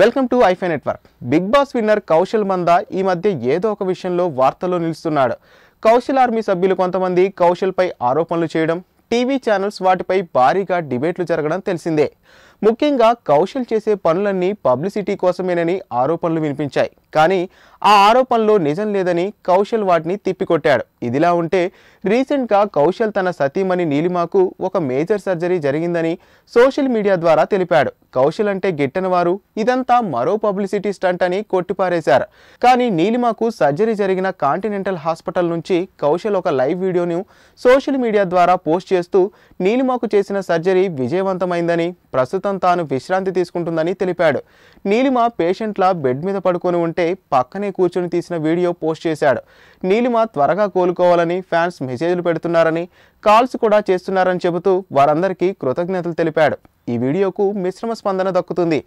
Welcome to iFi Network. Bigg Boss winner Kaushal Manda ఈ మధ్య ఏదో ఒక విషయంలో వార్తల్లో నిలుస్తున్నాడు. కౌశల్ ఆర్మీ సభ్యులు కొంతమంది కౌశల్పై ఆరోపణలు చేయడం టీవీ ఛానల్స్ వాటిపై భారీగా డిబేట్లు జరగడం తెలిసిందే. ముఖ్యంగా కౌశల్ చేసే పనులన్నీ పబ్లిసిటీ కోసమేనని ఆరోపణలు వినిపించాయి. కానీ ఆ ఆరోపణలో నిజం లేదని కౌశల్ వాటిని తిప్పికొట్టాడు. ఇదిలా ఉంటే రీసెంట్గా కౌశల్ తన సతీమణి నీలిమాకు ఒక మేజర్ సర్జరీ జరిగిందని సోషల్ మీడియా ద్వారా తెలిపాడు. కౌశల్ అంటే గిట్టని వారు ఇదంతా మరో పబ్లిసిటీ స్టంట్ అని కొట్టిపారేశారు. కానీ నీలిమాకు సర్జరీ జరిగిన కాంటినెంటల్ హాస్పిటల్ నుంచి కౌశల్ ఒక లైవ్ వీడియోను సోషల్ మీడియా ద్వారా పోస్ట్ చేస్తూ నీలిమాకు చేసిన సర్జరీ విజయవంతమైందని ప్రస్తుతం తాను విశ్రాంతి తీసుకుంటుందని తెలిపాడు. నీలిమ పేషెంట్ల బెడ్ మీద పడుకొని ఉంటే పక్కనే కూర్చొని తీసిన వీడియో పోస్ట్ చేశాడు. నీలిమ త్వరగా కోలుకోవాలని ఫ్యాన్స్ మెసేజ్లు పెడుతున్నారని కాల్స్ కూడా చేస్తున్నారని చెబుతూ వారందరికీ కృతజ్ఞతలు తెలిపాడు. ఈ వీడియోకు మిశ్రమ స్పందన దక్కుతుంది.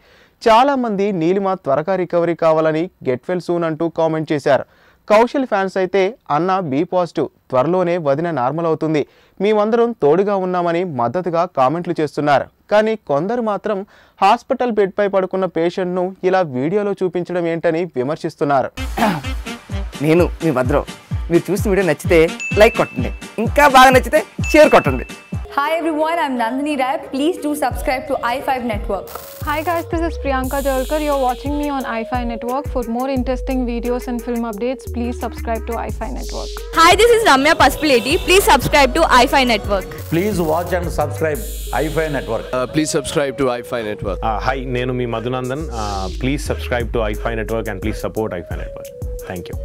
చాలా మంది నీలిమ త్వరగా రికవరీ కావాలని గెట్ వెల్ సూన్ అంటూ కామెంట్ చేశారు. కౌశల్ ఫ్యాన్స్ అయితే అన్న బీ పాజిటివ్ త్వరలోనే వదిన నార్మల్ అవుతుంది. మేమందరం తోడుగా ఉన్నామని మద్దతుగా కామెంట్లు చేస్తున్నారు. కానీ కొందరు మాత్రం హాస్పిటల్ బెడ్పై పడుకున్న పేషెంట్ను ఇలా వీడియోలో చూపించడం ఏంటని విమర్శిస్తున్నారు. నేను మీ భద్రం. మీరు చూసిన వీడియో నచ్చితే లైక్ కొట్టండి. ఇంకా బాగా నచ్చితే షేర్ కొట్టండి. Hi everyone, I'm Nandini Rai. Please do subscribe to i5 Network. Hi guys, this is Priyanka Jalkar. You're watching me on iFi Network. For more interesting videos and film updates, please subscribe to iFi Network. Hi, this is Ramya Paspaleti. Please subscribe to iFi Network. Please watch and subscribe iFi Network. Uh, please subscribe to iFi Network. Hi నేను మీ Madhunandan please subscribe to iFi Network and please support iFi Network thank you